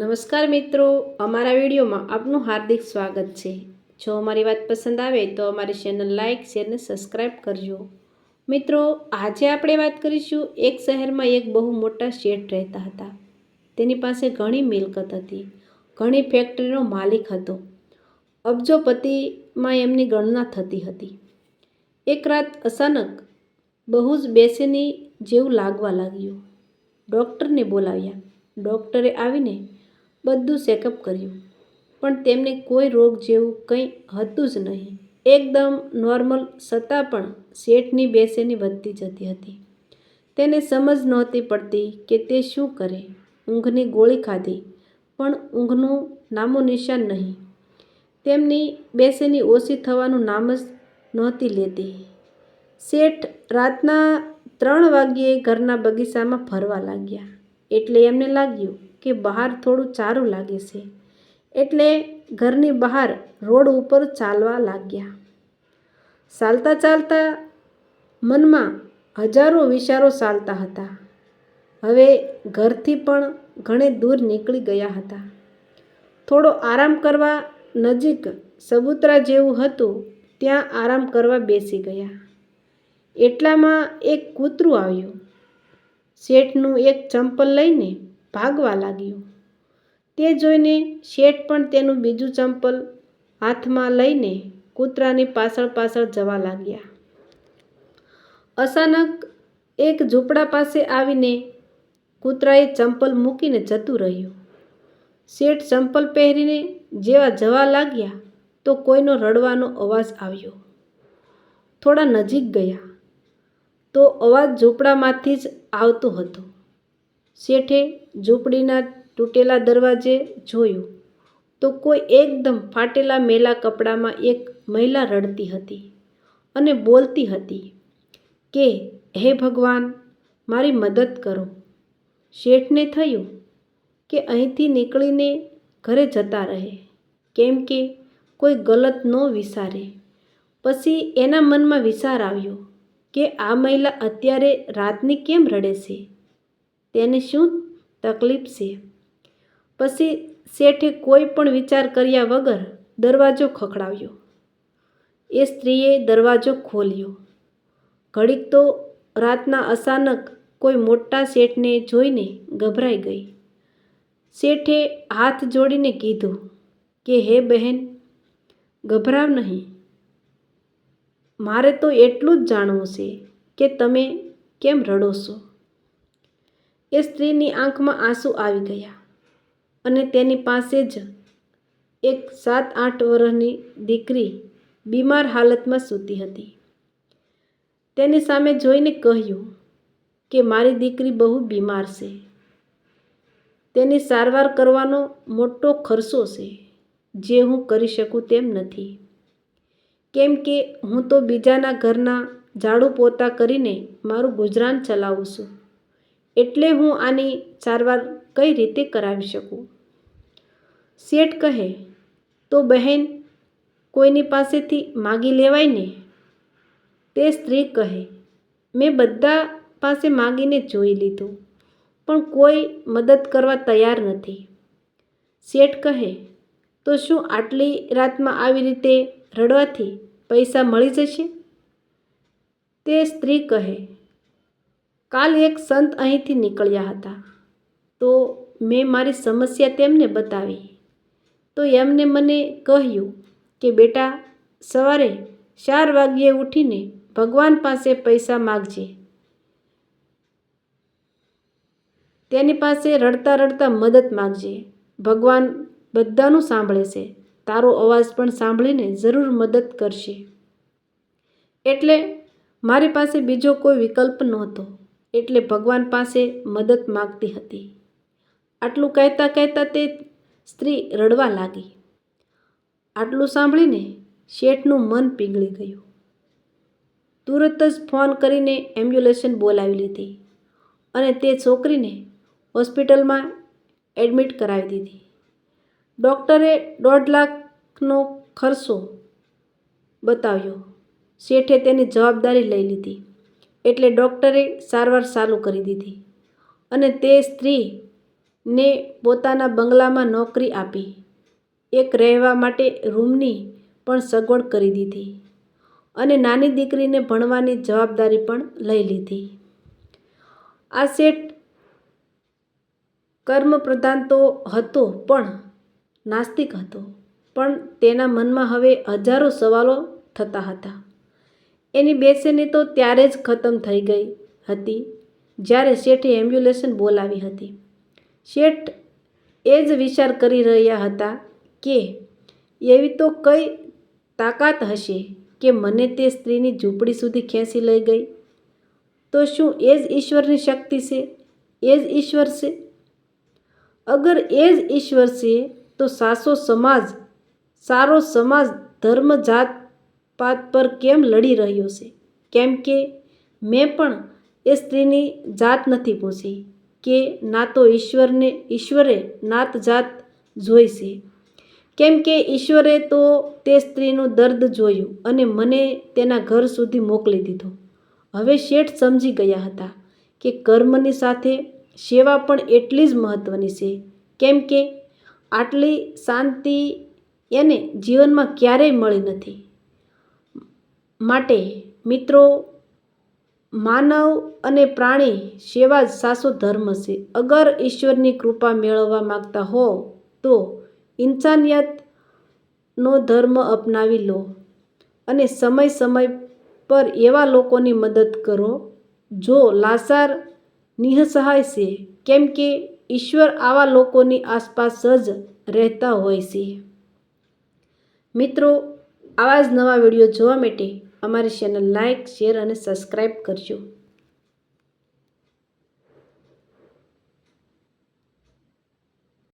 નમસ્કાર મિત્રો, અમારા વિડીયોમાં આપનું હાર્દિક સ્વાગત છે. જો અમારી વાત પસંદ આવે તો અમારી ચેનલ લાઇક, શેર અને સબસ્ક્રાઈબ કરજો. મિત્રો, આજે આપણે વાત કરીશું એક શહેરમાં એક બહુ મોટા શેઠ રહેતા હતા. તેની પાસે ઘણી મિલકત હતી, ઘણી ફેક્ટરીનો માલિક હતો. અબજોપતિમાં એમની ગણના થતી હતી. એક રાત અચાનક બહુ જ બેસેની જેવું લાગવા લાગ્યું. ડૉક્ટરને બોલાવ્યા. ડૉક્ટરે આવીને બધું ચેકઅપ કર્યું. પણ તેમને કોઈ રોગ જેવું કંઈ હતું જ નહીં. એકદમ નોર્મલ છતાં પણ શેઠની બેસેની વધતી જતી હતી. તેને સમજ નહોતી પડતી કે તે શું કરે. ઊંઘની ગોળી ખાધી, પણ ઊંઘનું નામો નિશાન નહીં. તેમની બેસેની ઓછી થવાનું નામ જ નહોતી લેતી. શેઠ રાતના ત્રણ વાગ્યે ઘરના બગીચામાં ફરવા લાગ્યા. એટલે એમને લાગ્યું કે બહાર થોડું ચારું લાગે છે. એટલે ઘરની બહાર રોડ ઉપર ચાલવા લાગ્યા. ચાલતા ચાલતા મનમાં હજારો વિચારો ચાલતા હતા. હવે ઘરથી પણ ઘણે દૂર નીકળી ગયા હતા. થોડો આરામ કરવા નજીક સબૂતરા જેવું હતું, ત્યાં આરામ કરવા બેસી ગયા. એટલામાં એક કૂતરું આવ્યું. શેઠનું એક ચંપલ લઈને ભાગવા લાગ્યું. તે જોઈને શેઠ પણ તેનું બીજું ચંપલ હાથમાં લઈને કૂતરાની પાછળ પાછળ જવા લાગ્યા. અચાનક એક ઝૂંપડા પાસે આવીને કૂતરાએ ચંપલ મૂકીને જતું રહ્યું. શેઠ ચંપલ પહેરીને જેવા જવા લાગ્યા તો કોઈનો રડવાનો અવાજ આવ્યો. થોડા નજીક ગયા તો અવાજ ઝૂંપડામાંથી જ આવતો હતો. શેઠે ઝૂંપડીના તૂટેલા દરવાજે જોયું તો કોઈ એકદમ ફાટેલા મેલા કપડામાં એક મહિલા રડતી હતી અને બોલતી હતી કે, હે ભગવાન, મારી મદદ કરો. શેઠને થયું કે અહીંથી નીકળીને ઘરે જતા રહે, કેમ કે કોઈ ગલત ન વિચારે પછી એના મનમાં વિચાર આવ્યો કે આ મહિલા અત્યારે રાતની કેમ રડે છે? તેને શું તકલીફ છે? પછી શેઠે કોઈ પણ વિચાર કર્યા વગર દરવાજો ખખડાવ્યો. એ સ્ત્રીએ દરવાજો ખોલ્યો. ઘડીક તો રાતના અચાનક કોઈ મોટા શેઠને જોઈને ગભરાઈ ગઈ. શેઠે હાથ જોડીને કીધું કે, હે બહેન, ગભરાવ નહીં. મારે તો એટલું જ જાણવું છે કે તમે કેમ રડો છો? એ સ્ત્રીની આંખમાં આંસુ આવી ગયા અને તેની પાસે જ એક સાત આઠ વર્ષની દીકરી બીમાર હાલતમાં સૂતી હતી. તેની સામે જોઈને કહ્યું કે મારી દીકરી બહુ બીમાર છે. તેની સારવાર કરવાનો મોટો ખર્ચો છે, જે હું કરી શકું તેમ નથી. કેમ કે હું તો બીજાના ઘરના ઝાડુ પોતા કરીને મારું ગુજરાન ચલાવું છું. એટલે હું આની સારવાર કઈ રીતે કરાવી શકું? શેઠ કહે, તો બહેન, કોઈની પાસેથી માગી લેવાય ને? તે સ્ત્રી કહે, મેં બધા પાસે માગીને જોઈ લીધું, પણ કોઈ મદદ કરવા તૈયાર નથી. શેઠ કહે, તો શું આટલી રાતમાં આવી રીતે રડવાથી પૈસા મળી જશે? તે સ્ત્રી કહે કાલ એક સંત અહીંથી નીકળ્યા હતા. તો મેં મારી સમસ્યા તેમને બતાવી. તો એમને મને કહ્યું કે, બેટા, સવારે ચાર વાગ્યે ઉઠીને ભગવાન પાસે પૈસા માગજે. તેની પાસે રડતા રડતા મદદ માગજે. ભગવાન બધાનું સાંભળે છે તારો અવાજ પણ સાંભળીને જરૂર મદદ કરશે. એટલે મારી પાસે બીજો કોઈ વિકલ્પ નહોતો. એટલે ભગવાન પાસે મદદ માગતી હતી. આટલું કહેતા કહેતા તે સ્ત્રી રડવા લાગી. આટલું સાંભળીને શેઠનું મન પીગળી ગયું. તુરત જ ફોન કરીને એમ્બ્યુલેશન બોલાવી લીધી અને તે છોકરીને હોસ્પિટલમાં એડમિટ કરાવી દીધી. ડૉક્ટરે દોઢ લાખનો ખર્ચો બતાવ્યો. શેઠે તેની જવાબદારી લઈ લીધી. એટલે ડૉક્ટરે સારવાર ચાલુ કરી દીધી અને તે સ્ત્રીને પોતાના બંગલામાં નોકરી આપી. એક રહેવા માટે રૂમની પણ સગવડ કરી દીધી અને નાની દીકરીને ભણવાની જવાબદારી પણ લઈ લીધી. આ શેઠ કર્મપ્રધાન તો હતો પણ નાસ્તિક હતો, પણ તેના મનમાં હવે હજારો સવાલો થતા હતા. એની બેચેની તો ત્યારે જ ખતમ થઈ ગઈ હતી, જ્યારે શેઠે એમ્બ્યુલેશન બોલાવી હતી. શેઠ એ જ વિચાર કરી રહ્યા હતા કે, એવી તો કઈ તાકાત હશે કે મને તે સ્ત્રીની ઝૂંપડી સુધી ખેંચી લઈ ગઈ? તો શું એ જ ઈશ્વરની શક્તિ છે? એ જ ઈશ્વર છે? અગર એ જ ઈશ્વર છે, તો સાસો સમાજ, સારો સમાજ, ધર્મ જાત પાત પર કેમ લડી રહ્યો છે? કેમ કે મેં પણ એ સ્ત્રીની જાત નથી પૂછી કે ના તો ઈશ્વરને, ઈશ્વરે નાત જાત જોઈ છે. કેમ કે ઈશ્વરે તો તે સ્ત્રીનું દર્દ જોયું અને મને તેના ઘર સુધી મોકલી દીધો. હવે શેઠ સમજી ગયા હતા કે કર્મની સાથે સેવા પણ એટલી જ મહત્ત્વની છે. કેમ કે આટલી શાંતિ એને જીવનમાં ક્યારેય મળી નથી. માટે મિત્રો, માનવ અને પ્રાણી સેવા જ સાચો ધર્મ છે. અગર ઈશ્વરની કૃપા મેળવવા માગતા હો, તો ઇન્સાનિયતનો ધર્મ અપનાવી લો અને સમય સમય પર એવા લોકોની મદદ કરો જો લાસાર નિઃસહાય છે. કેમ કે ઈશ્વર આવા લોકોની આસપાસ જ રહેતા હોય છે. મિત્રો, આવા જ નવા વીડિયો જોવા માટે અમારી ચેનલ લાઇક શેર અને સબસ્ક્રાઈબ કરજો.